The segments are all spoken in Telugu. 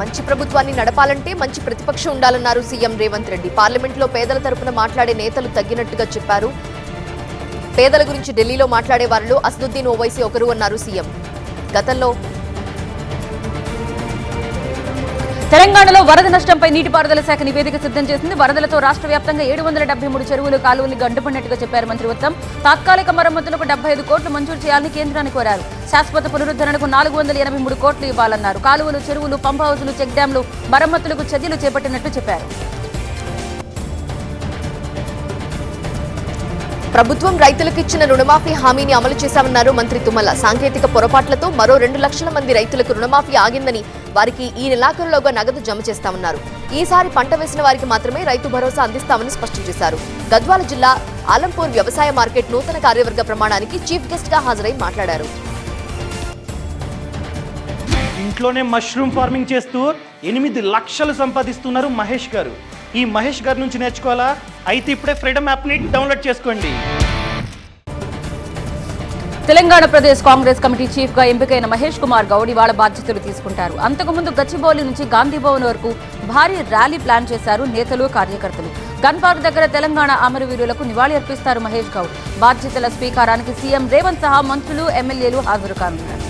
మంచి ప్రభుత్వాన్ని నడపాలంటే మంచి ప్రతిపక్షం ఉండాలన్నారు సీఎం రేవంత్ రెడ్డి. పార్లమెంట్లో పేదల తరపున మాట్లాడే నేతలు తగ్గినట్టుగా చెప్పారు. పేదల గురించి ఢిల్లీలో మాట్లాడే వారిలో అసదుద్దీన్ ఓవైసీ ఒకరు అన్నారు సీఎం. గతంలో తెలంగాణలో వరద నష్టంపై నీటిపారుదల శాఖ నివేదిక సిద్ధం చేసింది. వరదలతో రాష్ట్ర వ్యాప్తంగా ఏడు వందల డెబ్బై మూడు చెరువులు కాలువలు గండుపడినట్టుగా చెప్పారు మంత్రి ఉత్తమ్. తాత్కాలిక మరమ్మతులకు డెబ్బై ఐదు కోట్లు మంజూరు చేయాలని కేంద్రాన్ని కోరారు. శాశ్వత పునరుద్ధరణకు నాలుగు వందల ఎనభై మూడు కోట్లు ఇవ్వాలన్నారు. కాలువలు చెరువులు పంప్ హౌజులు చెక్ డ్యాంలు మరమ్మతులకు చర్యలు చేపట్టినట్టు చెప్పారు. ప్రభుత్వం రైతులకు ఇచ్చిన రుణమాఫీ హామీని అమలు చేశామన్నారు మంత్రి తుమ్మల. సాంకేతిక పొరపాట్లతో మరో రెండు లక్షల మంది రైతులకు రుణమాఫీ ఆగిందని వారికి ఈ నెలాఖరులోగా నగదు జమ చేస్తామన్నారు. ఈసారి పంట వేసిన వారికి మాత్రమే రైతు భరోసా అందిస్తామని స్పష్టం చేశారు. గద్వాల జిల్లా ఆలంపూర్ వ్యవసాయ మార్కెట్ నూతన కార్యవర్గ ప్రమాణానికి చీఫ్ గెస్ట్గా హాజరై మాట్లాడారు. ఇంట్లోనే మష్రూమ్ ఫార్మింగ్ చేస్తూ ఎనిమిది లక్షలు సంపాదిస్తున్నారు మహేష్ గారు. ఈ మహేష్ గారి నుంచి నేర్చుకోవాలా? అయితే ఇప్పుడే ఫ్రీడమ్ యాప్ని డౌన్లోడ్ చేసుకోండి. తెలంగాణ ప్రదేశ్ కాంగ్రెస్ కమిటీ చీఫ్గా ఎంపికైన మహేష్ కుమార్ గౌడ్ ఇవాళ బాధ్యతలు తీసుకుంటారు. అంతకుముందు గచ్చిబౌలి నుంచి గాంధీ భవన్ వరకు భారీ ర్యాలీ ప్లాన్ చేశారు నేతలు కార్యకర్తలు. గన్ పార్క్ దగ్గర తెలంగాణ అమరవీరులకు నివాళి అర్పిస్తారు మహేష్ గౌడ్. బాధ్యతల స్వీకారానికి సీఎం రేవంత్ సహా మంత్రులు ఎమ్మెల్యేలు హాజరు కానున్నారు.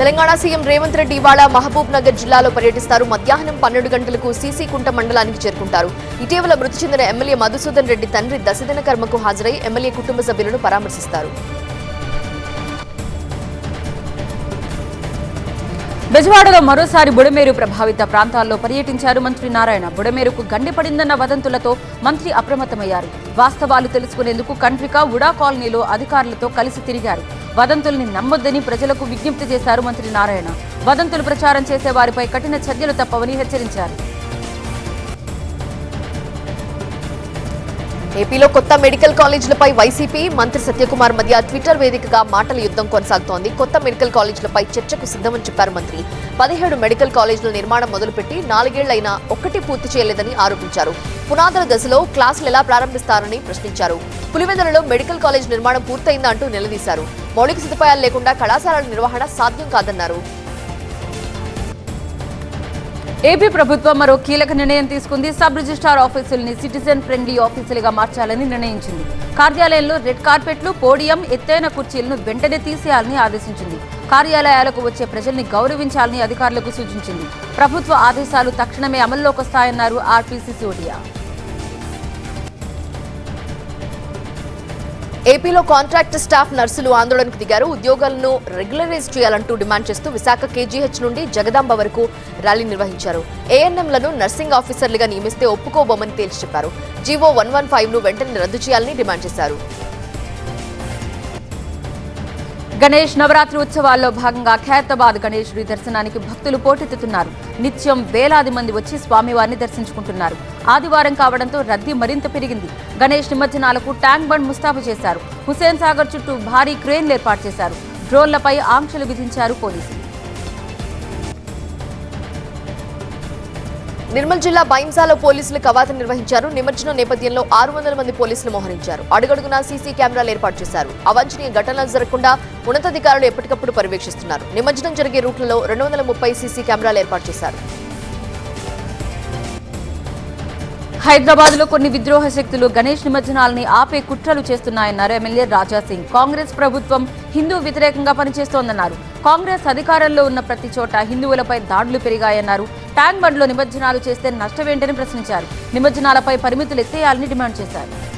తెలంగాణ సీఎం రేవంత్ రెడ్డి ఇవాళ మహబూబ్ నగర్ జిల్లాలో పర్యటిస్తారు. మధ్యాహ్నం పన్నెండు గంటలకు సీసీ కుంట మండలానికి చేరుకుంటారు. ఇటీవల మృతి చెందిన ఎమ్మెల్యే మధుసూదన్ రెడ్డి తండ్రి దశదిన కర్మకు హాజరై ఎమ్మెల్యే కుటుంబ సభ్యులను పరామర్శిస్తారు. బెజవాడలో మరోసారి బుడమేరు ప్రభావిత ప్రాంతాల్లో పర్యటించారు మంత్రి నారాయణ. బుడమేరుకు గండిపడిందన్న వదంతులతో మంత్రి అప్రమత్తమయ్యారు. వాస్తవాలు తెలుసుకునేందుకు కంట్రిక ఉడా కాలనీలో అధికారులతో కలిసి తిరిగారు. వదంతుల్ని నమ్మొద్దని ప్రజలకు విజ్ఞప్తి చేశారు మంత్రి నారాయణ. వదంతులు ప్రచారం చేసే వారిపై కఠిన చర్యలు తప్పవని హెచ్చరించారు. ఏపీలో కొత్త మెడికల్ కాలేజీలపై వైసీపీ మంత్రి సత్యకుమార్ మధ్య ట్విట్టర్ వేదికగా మాటల యుద్ధం కొనసాగుతోంది. కొత్త మెడికల్ కాలేజీలపై చర్చకు సిద్ధమని చెప్పారు మంత్రి. పదిహేడు మెడికల్ కాలేజీల నిర్మాణం మొదలుపెట్టి నాలుగేళ్ళైనా ఒక్కటి పూర్తి చేయలేదని ఆరోపించారు. పునాదుల దశలో క్లాసులు ఎలా ప్రారంభిస్తారని ప్రశ్నించారు. పులివెందులలో మెడికల్ కాలేజ్ నిర్మాణం పూర్తయిందా అంటూ నిలదీశారు. మౌలిక సదుపాయాలు లేకుండా కళాశాలల నిర్వహణ సాధ్యం కాదన్నారు. ఏపీ ప్రభుత్వం మరో కీలక నిర్ణయం తీసుకుంది. సబ్ రిజిస్ట్రార్ ఆఫీసుల్ని సిటిజన్ ఫ్రెండ్లీ ఆఫీసులుగా మార్చాలని నిర్ణయించింది. కార్యాలయంలో రెడ్ కార్పెట్లు పోడియం ఎత్తైన కుర్చీలను వెంటనే తీసేయాలని ఆదేశించింది. కార్యాలయాలకు వచ్చే ప్రజల్ని గౌరవించాలని అధికారులకు సూచించింది. ప్రభుత్వ ఆదేశాలు తక్షణమే అమల్లోకి వస్తాయన్నారు ఆర్పీసీసీ ఓడియా ఏపీలో కాంట్రాక్ట్ స్టాఫ్ నర్సులు ఆందోళనకు దిగారు. ఉద్యోగాలను రెగ్యులరైజ్ చేయాలంటూ డిమాండ్ చేస్తూ విశాఖ కేజీహెచ్ నుండి జగదాంబ వరకు ర్యాలీ నిర్వహించారు. ఏఎన్ఎంలను నర్సింగ్ ఆఫీసర్లుగా నియమిస్తే ఒప్పుకోబోమని తేల్చి చెప్పారు. జీవో వన్ వన్ ఫైవ్ను వెంటనే రద్దు చేయాలని డిమాండ్ చేశారు. గణేష్ నవరాత్రి ఉత్సవాల్లో భాగంగా ఖైరతాబాద్ గణేశుడి దర్శనానికి భక్తులు పోటెత్తుతున్నారు. నిత్యం వేలాది మంది వచ్చి స్వామివారిని దర్శించుకుంటున్నారు. ఆదివారం కావడంతో రద్దీ మరింత పెరిగింది. గణేష్ నిమజ్జనాలకు ట్యాంక్ బండ్ ముస్తాబు చేశారు. హుసేన్ సాగర్ చుట్టూ భారీ క్రేన్లు ఏర్పాటు చేశారు. డ్రోన్లపై ఆంక్షలు విధించారు పోలీసులు. నిర్మల్ జిల్లా బైంసాలో పోలీసులు కవాతు నిర్వహించారు. నిమజ్జనం నేపథ్యంలో ఆరు వందల మంది పోలీసులు మోహరించారు. అడుగడుగునా సీసీ కెమెరాలు ఏర్పాటు చేశారు. అవాంఛనీయ ఘటనలు జరగకుండా ఉన్నతాధికారులు ఎప్పటికప్పుడు పర్యవేక్షిస్తున్నారు. నిమజ్జనం జరిగే రూట్లలో రెండు వందల ముప్పై సీసీ కెమెరాలు ఏర్పాటు చేశారు. హైదరాబాద్లో కొన్ని విద్రోహ శక్తులు గణేష్ నిమజ్జనాల్ని ఆపే కుట్రలు చేస్తున్నాయన్నారు ఎమ్మెల్యే రాజా సింగ్ కాంగ్రెస్ ప్రభుత్వం హిందూ వ్యతిరేకంగా పనిచేస్తోందన్నారు. కాంగ్రెస్ అధికారంలో ఉన్న ప్రతి చోట హిందువులపై దాడులు పెరిగాయన్నారు. ట్యాంక్ బండ్లో నిమజ్జనాలు చేస్తే నష్టమేంటని ప్రశ్నించారు. నిమజ్జనాలపై పరిమితులు ఎత్తేయాలని డిమాండ్ చేశారు.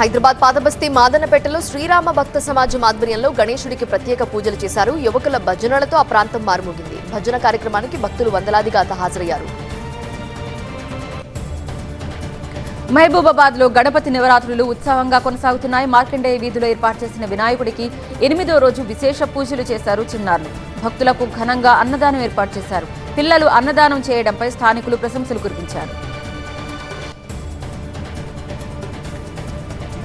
హైదరాబాద్ పాతబస్తీ మాదనపేటలో శ్రీరామ భక్త సమాజం ఆధ్వర్యంలో గణేశుడికి ప్రత్యేక పూజలు చేశారు. యువకుల భజనలతో ఆ ప్రాంతం మారుమోగింది. భజన కార్యక్రమానికి భక్తులు వందలాదిగా హాజరయ్యారు. మహబూబాబాద్లో గణపతి నవరాత్రులు ఉత్సాహంగా కొనసాగుతున్నాయి. మార్కండేయ వీధిలో ఏర్పాటు చేసిన వినాయకుడికి ఎనిమిదో రోజు విశేష పూజలు చేశారు చిన్నారులు. భక్తులకు ఘనంగా అన్నదానం ఏర్పాటు చేశారు. పిల్లలు అన్నదానం చేయడంపై స్థానికులు ప్రశంసలు కురిపించారు.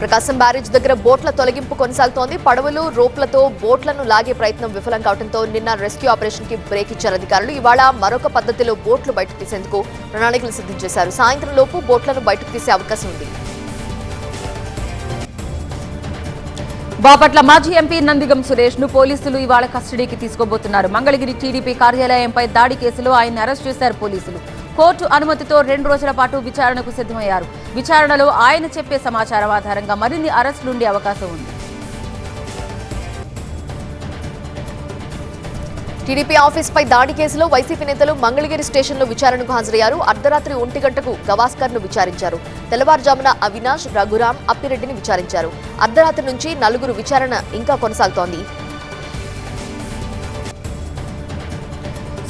ప్రకాశం బ్యారేజ్ దగ్గర బోట్ల తొలగింపు కొనసాగుతోంది. పడవలు రోప్లతో బోట్లను లాగే ప్రయత్నం విఫలం కావడంతో నిన్న రెస్క్యూ ఆపరేషన్కి బ్రేక్ ఇచ్చారు అధికారులు. ఇవాళ మరొక పద్ధతిలో బోట్లు బయటకు తీసేందుకు ప్రణాళికలు సిద్ధం చేశారు. సాయంత్రం లోపు బోట్లను బయటకు తీసే అవకాశం ఉంది. బాపట్ల మాజీ ఎంపీ నందిగం సురేష్ను పోలీసులు ఇవాళ కస్టడీకి తీసుకోబోతున్నారు. మంగళగిరి టీడీపీ కార్యాలయంపై దాడి కేసులో ఆయన్ని అరెస్ట్ చేశారు పోలీసులు. కోర్టు అనుమతితో రెండు రోజుల పాటు విచారణకు సిద్ధమయ్యారు. విచారణలో ఆయన చెప్పే సమాచారం ఆధారంగా మరిన్ని అరెస్టులుండే అవకాశం ఉంది. టీడీపీ ఆఫీస్ పై దాడి కేసులో వైసీపీ నేతలు మంగళగిరి స్టేషన్లో విచారణకు హాజరయ్యారు. అర్ధరాత్రి ఒంటి గంటకు గవాస్కర్ను విచారించారు. తెల్లవారుజామున అవినాష్ రఘురాం అప్పిరెడ్డిని విచారించారు. అర్ధరాత్రి నుంచి నలుగురు విచారణ ఇంకా కొనసాగుతోంది.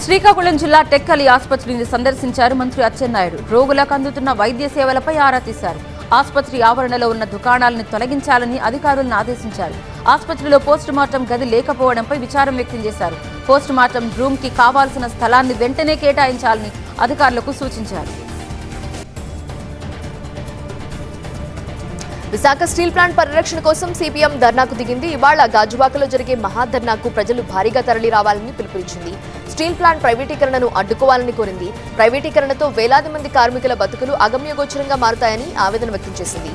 శ్రీకాకుళం జిల్లా టెక్కలి ఆసుపత్రిని సందర్శించారు మంత్రి అచ్చెన్నాయుడు. రోగులకు అందుతున్న వైద్య సేవలపై ఆరా తీశారు. ఆసుపత్రి ఆవరణలో ఉన్న దుకాణాలను తొలగించాలని అధికారులను ఆదేశించారు. ఆసుపత్రిలో పోస్టుమార్టం గది లేకపోవడంపై విచారం వ్యక్తం చేశారు. పోస్టుమార్టం రూమ్కి రూమ్కి కావాల్సిన స్థలాన్ని వెంటనే కేటాయించాలని అధికారులకు సూచించారు. విశాఖ స్టీల్ ప్లాంట్ పరిరక్షణ కోసం సిపిఎం ధర్నాకు దిగింది. ఇవాళ గాజువాకలో జరిగే మహాధర్నాకు ప్రజలు భారీగా తరలి రావాలని పిలుపునిచ్చింది. స్టీల్ ప్లాంట్ ప్రైవేటీకరణను అడ్డుకోవాలని కోరింది. ప్రైవేటీకరణతో వేలాది మంది కార్మికుల బతుకులు అగమ్యగోచరంగా మారుతాయని ఆవేదన వ్యక్తం చేసింది.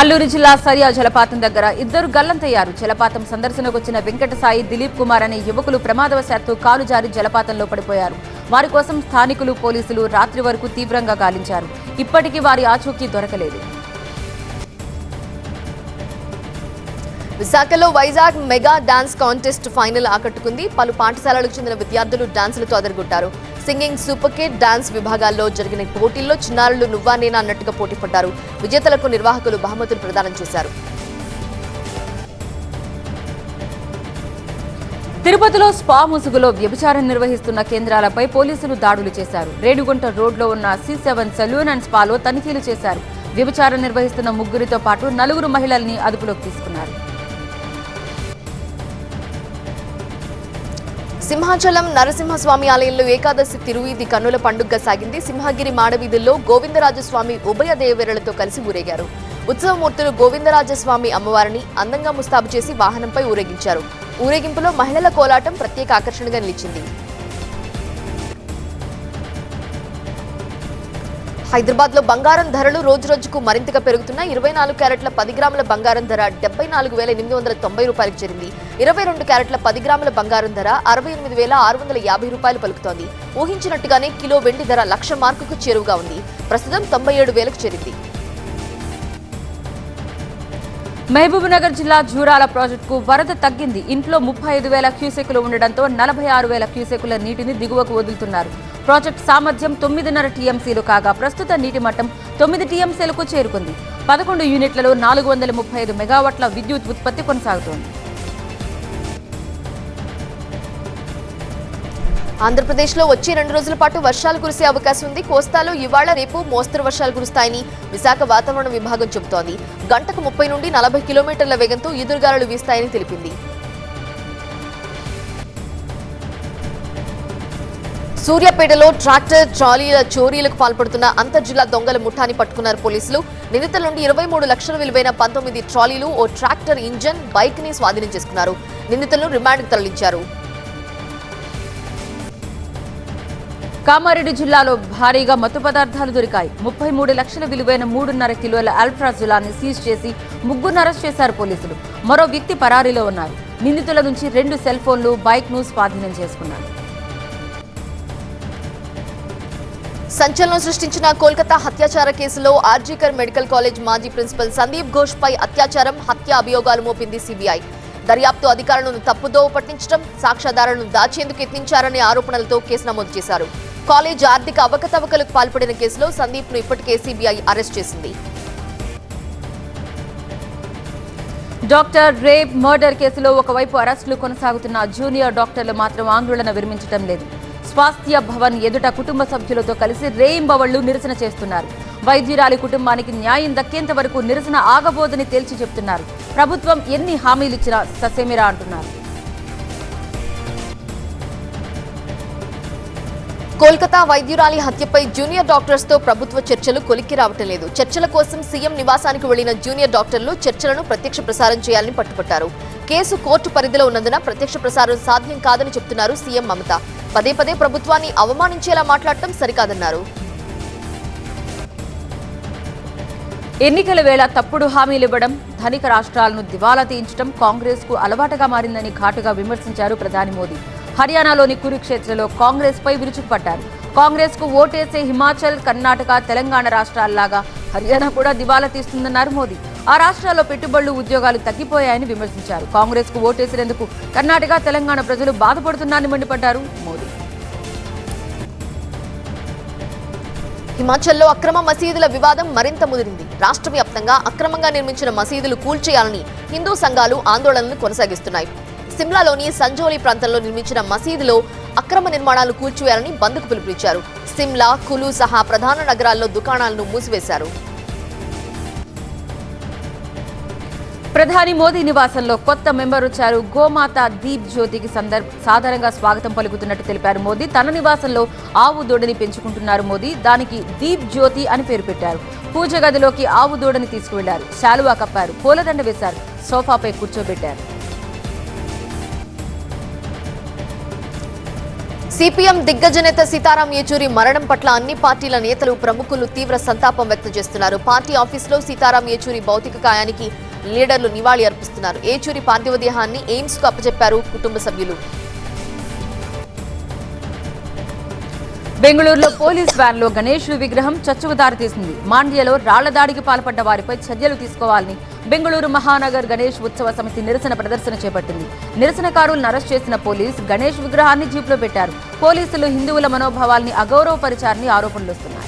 అల్లూరు జిల్లా సరియా జలపాతం దగ్గర ఇద్దరు గల్లంతయ్యారు. జలపాతం సందర్శనకు వచ్చిన వెంకట సాయి దిలీప్ కుమార్ అనే యువకులు ప్రమాదవశాత్తు కాలు జారి జలపాతంలో పడిపోయారు. వారి కోసం స్థానికులు పోలీసులు రాత్రి వరకు తీవ్రంగా గాలించారు. ఇప్పటికీ వారి ఆచూకీ దొరకలేదు. విశాఖలో Vizag mega dance contest final ఆకట్టుకుంది. పలు పాఠశాలలకు చెందిన విద్యార్థులు డాన్సులతో అదరగొట్టారు. సింగింగ్ సూపర్ కిడ్ డాన్స్ విభాగాల్లో జరిగిన పోటీల్లో చిన్నారులు నువ్వా నేనా అన్నట్టుగా పోటీ పడ్డారు. విజేతలకు నిర్వాహకులు బహుమతులు ప్రదానం చేశారు. తిరుపతిలో స్పా ముసుగులో వ్యభిచారం నిర్వహిస్తున్న కేంద్రాలపై పోలీసులు దాడులు చేశారు. రేణుగుంట రోడ్లో ఉన్న సి సెవెన్ సెలూన్ అండ్ స్పాలో తనిఖీలు చేశారు. వ్యభిచారం నిర్వహిస్తున్న ముగ్గురితో పాటు నలుగురు మహిళల్ని అదుపులోకి తీసుకున్నారు. సింహాచలం నరసింహస్వామి ఆలయంలో ఏకాదశి తిరువీధి కన్నుల పండుగగా సాగింది. సింహగిరి మాడవీధుల్లో గోవిందరాజస్వామి ఉభయ దేవేరులతో కలిసి ఊరేగారు. ఉత్సవమూర్తులు గోవిందరాజస్వామి అమ్మవారిని అందంగా ముస్తాబు చేసి వాహనంపై ఊరేగించారు. ఊరేగింపులో మహిళల కోలాటం ప్రత్యేక ఆకర్షణగా నిలిచింది. హైదరాబాద్లో బంగారం ధరలు రోజు రోజుకు మరింతగా పెరుగుతున్నాయి. ఇరవై నాలుగు క్యారెట్ల పది గ్రాముల బంగారం ధర డెబ్బై నాలుగు వేల ఎనిమిది వందల తొంభై రూపాయలకు చేరింది. ఇరవై రెండు క్యారెట్ల పది గ్రాముల బంగారం ధర అరవై ఎనిమిది వేల ఆరు వందల యాభై రూపాయలు పలుకుతోంది. ఊహించినట్టుగానే కిలో వెండి ధర లక్ష మార్కుకు చేరువగా ఉంది. ప్రస్తుతం తొంభై ఏడు వేలకు చేరింది. మహబూబ్నగర్ జిల్లా జూరాల ప్రాజెక్టుకు వరద తగ్గింది. ఇంట్లో ముప్పై ఐదు వేల క్యూసెక్లు ఉండడంతో నలభై ఆరు వేల క్యూసెక్ల నీటిని దిగువకు వదులుతున్నారు. ప్రాజెక్టు సామర్థ్యం తొమ్మిదిన్నర టీఎంసీలు కాగా ప్రస్తుత నీటి మట్టం తొమ్మిది టీఎంసీలకు చేరుకుంది. పదకొండు యూనిట్లలో నాలుగు వందల ముప్పై ఐదు మెగావాట్ల విద్యుత్ ఉత్పత్తి కొనసాగుతోంది. ఆంధ్రప్రదేశ్లో వచ్చే రెండు రోజుల పాటు వర్షాలు కురిసే అవకాశం ఉంది. కోస్తాలో ఇవాళ రేపు మోస్తరు వర్షాలు కురుస్తాయని విశాఖ వాతావరణ విభాగం చెబుతోంది. గంటకు ముప్పై నుండి నలభై కిలోమీటర్ల వేగంతో ఈదురుగాలులు వీస్తాయని తెలిపింది. సూర్యాపేటలో ట్రాక్టర్ ట్రాలీల చోరీలకు పాల్పడుతున్న అంతర్జిల్లా దొంగల ముఠాని పట్టుకున్నారు పోలీసులు. నిందితుల నుండి ఇరవై మూడు లక్షల విలువైన పంతొమ్మిది ట్రాలీలు ఓ ట్రాక్టర్ ఇంజన్ బైక్ని స్వాధీనం చేసుకున్నారు. నిందితులను రిమాండ్కు తరలించారు. కామారెడ్డి జిల్లాలో భారీగా మత్తు పదార్థాలు దొరికాయి. ముప్పై మూడు లక్షల విలువైన మూడున్నర కిలోల అల్ట్రాజులాన్ని సీజ్ చేసి ముగ్గురు అరెస్ట్ చేశారు పోలీసులు. మరో వ్యక్తి పరారీలో ఉన్నారు. నిందితుల నుంచి రెండు సెల్ ఫోన్లు బైక్ను స్వాధీనం చేసుకున్నారు. సంచలనం సృష్టించిన కోల్కతా హత్యాచార కేసులో ఆర్జీకర్ మెడికల్ కాలేజ్ మాజీ ప్రిన్సిపల్ సందీప్ ఘోష్ పై అత్యాచారం హత్య అభియోగాలు మోపింది సిబిఐ. దర్యాప్తు అధికారులను తప్పుదోవ పట్టించడం సాక్ష్యాధారాలను దాచేందుకు యత్నించారనే ఆరోపణలతో కేసు నమోదు చేశారు. కాలేజ్ ఆర్థిక అవకతవకలకు పాల్పడిన కేసులో సందీప్ను ఇప్పటికే సిబిఐ అరెస్ట్ చేసింది. డాక్టర్ రేప్ మర్డర్ కేసులో ఒకవైపు అరెస్టులు కొనసాగుతున్న జూనియర్ డాక్టర్లు మాత్రం ఆందోళన విరమించడం లేదు. స్వాస్థ్య భవన్ ఎదుట కుటుంబ సభ్యులతో కలిసి రేయింబవళ్ళు నిరసన చేస్తున్నారు. వైద్యురాలి కుటుంబానికి న్యాయం దక్కేంత వరకు నిరసన ఆగబోదని తేల్చి చెప్తున్నారు. ప్రభుత్వం ఎన్ని హామీలిచ్చినా ససేమిరా అంటున్నారు. కోల్కతా వైద్యురాలి హత్యపై జూనియర్ డాక్టర్స్తో ప్రభుత్వ చర్చలు కొలిక్కి రావటం లేదు. చర్చల కోసం సీఎం నివాసానికి వెళ్ళిన జూనియర్ డాక్టర్లు చర్చలను ప్రత్యక్ష ప్రసారం చేయాలని పట్టుపట్టారు కేసు కోర్టు పరిధిలో ఉన్నందున ప్రత్యక్ష ప్రసారం సాధ్యం కాదని చెప్తున్నారు సీఎం మమత. పదే పదే ప్రభుత్వాన్ని అవమానించేలా మాట్లాడటం సరికాదన్నారు. ఎన్నికల వేళ తప్పుడు హామీలు ఇవ్వడం ధనిక రాష్ట్రాలను దివాలా తీయించడం కాంగ్రెస్కు అలవాటుగా మారిందని ఘాటుగా విమర్శించారు ప్రధాని మోదీ. హర్యానాలోని కురుక్షేత్రలో కాంగ్రెస్ పై విరుచుకుపడ్డారు. కాంగ్రెస్కు ఓటేసే హిమాచల్ కర్ణాటక తెలంగాణ రాష్ట్రాల్లాగా హర్యానా కూడా దివాలా తీస్తుందన్నారు మోదీ. ఆ రాష్ట్రాల్లో పెట్టుబడులు ఉద్యోగాలు తగ్గిపోయాయని విమర్శించారు. కాంగ్రెస్కు ఓటేసినందుకు కర్ణాటక తెలంగాణ ప్రజలు బాధపడుతున్నారని మండిపడ్డారు మోదీ. హిమాచల్లో అక్రమ మసీదుల వివాదం మరింత ముదిరింది. రాష్ట్ర వ్యాప్తంగా అక్రమంగా నిర్మించిన మసీదులు కూల్చేయాలని హిందూ సంఘాలు ఆందోళనలు కొనసాగిస్తున్నాయి. సిమ్లాలోని సంజోలి ప్రాంతంలో నిర్మించిన మసీదులో అక్రమ నిర్మాణాలు కూల్చివేయాలని బంద్కు పిలుపునిచ్చారు. సిమ్లా కులు సహా ప్రధాన నగరాల్లో దుకాణాలను మూసివేశారు. ప్రధాని మోదీ నివాసంలో కొత్త మెంబర్ వచ్చారు. గోమాత దీప్ జ్యోతికి సందర్భ సాధారణంగా స్వాగతం పలుకుతున్నట్టు తెలిపారు మోదీ. తన నివాసంలో ఆవు దూడని పెంచుకుంటున్నారు మోదీ. దానికి దీప్ జ్యోతి అని పేరు పెట్టారు. పూజ గదిలోకి ఆవు దూడని తీసుకువెళ్ళారు. శాలువా కప్పారు. పూలదండ వేశారు. సోఫాపై కూర్చోబెట్టారు. సిపిఎం దిగ్గజ నేత సీతారాం యేచూరి మరణం పట్ల అన్ని పార్టీల నేతలు ప్రముఖులు తీవ్ర సంతాపం వ్యక్తం చేస్తున్నారు. పార్టీ ఆఫీసులో సీతారాం యేచూరి భౌతిక కాయానికి లీడర్లు నివాళి అర్పిస్తున్నారు. ఏచూరి పార్థివ దేహాన్ని ఎయిమ్స్కు అప్పచెప్పారు కుటుంబ సభ్యులు. బెంగళూరులో పోలీస్ వ్యాన్లో గణేశుడి విగ్రహం చచ్చుకు దారితీసింది. మాండ్యలో రాళ్ళ దాడికి పాల్పడ్డ వారిపై చర్యలు తీసుకోవాలని బెంగళూరు మహానగర్ గణేష్ ఉత్సవ సమితి నిరసన ప్రదర్శన చేపట్టింది. నిరసనకారులను అరెస్ట్ చేసిన పోలీస్ గణేష్ విగ్రహాన్ని జీప్లో పెట్టారు. పోలీసులు హిందువుల మనోభావాల్ని అగౌరవపరిచారని ఆరోపణలు వస్తున్నాయి.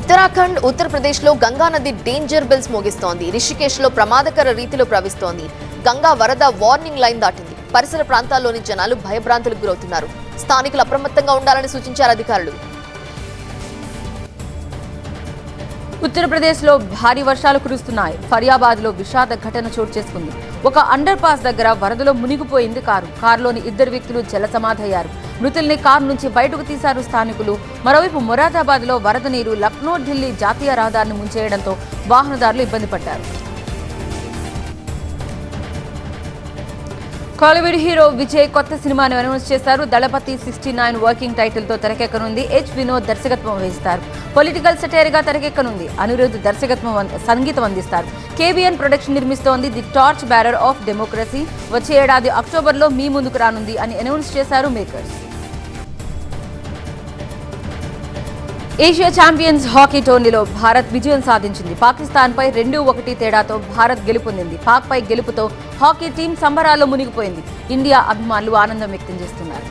ఉత్తరాఖండ్ ఉత్తరప్రదేశ్లో గంగా నది డేంజర్ బెల్స్ మోగిస్తోంది. రిషికేశ్లో ప్రమాదకర రీతిలో ప్రవహిస్తోంది. గంగా వరద వార్నింగ్ లైన్ దాటింది. పరిసర ప్రాంతాల్లోని జనాలు భయభ్రాంతులకు గురవుతున్నారు. స్థానికులు అప్రమత్తంగా ఉండాలని సూచించారు అధికారులు. ఉత్తరప్రదేశ్లో భారీ వర్షాలు కురుస్తున్నాయి. ఫరియాబాద్లో విషాద ఘటన చోటు చేసుకుంది. ఒక అండర్ పాస్ దగ్గర వరదలో మునిగిపోయింది కారు. కారులోని ఇద్దరు వ్యక్తులు జలసమాధయ్యారు మృతుల్ని కారు నుంచి బయటకు తీశారు స్థానికులు. మరోవైపు మొరాదాబాద్లో వరద నీరు లక్నో ఢిల్లీ జాతీయ రహదారిని ముంచేయడంతో వాహనదారులు ఇబ్బంది పడ్డారు. కాలీవుడ్ హీరో విజయ్ కొత్త సినిమాను అనౌన్స్ చేశారు. దళపతి సిక్స్టీ నైన్ వర్కింగ్ టైటిల్తో తెరకెక్కనుంది. హెచ్ వినోద్ దర్శకత్వం వహిస్తారు. పొలిటికల్ సెటైర్గా తెరకెక్కనుంది. అనిరుద్ధ్ దర్శకత్వం సంగీతం అందిస్తారు. KBN production నిర్మిస్తోంది. The torch bearer of democracy వచ్చే ఏడాది అక్టోబర్లో మీ ముందుకు రానుంది అని అనౌన్స్ చేశారు మేకర్స్ ఏషియా ఛాంపియన్స్ హాకీ టోర్నీలో భారత్ విజయం సాధించింది. పాకిస్తాన్పై రెండు ఒకటి తేడాతో భారత్ గెలుపొందింది. పాక్పై గెలుపుతో హాకీ టీం సంబరాల్లో మునిగిపోయింది. ఇండియా అభిమానులు ఆనందం వ్యక్తం చేస్తున్నారు.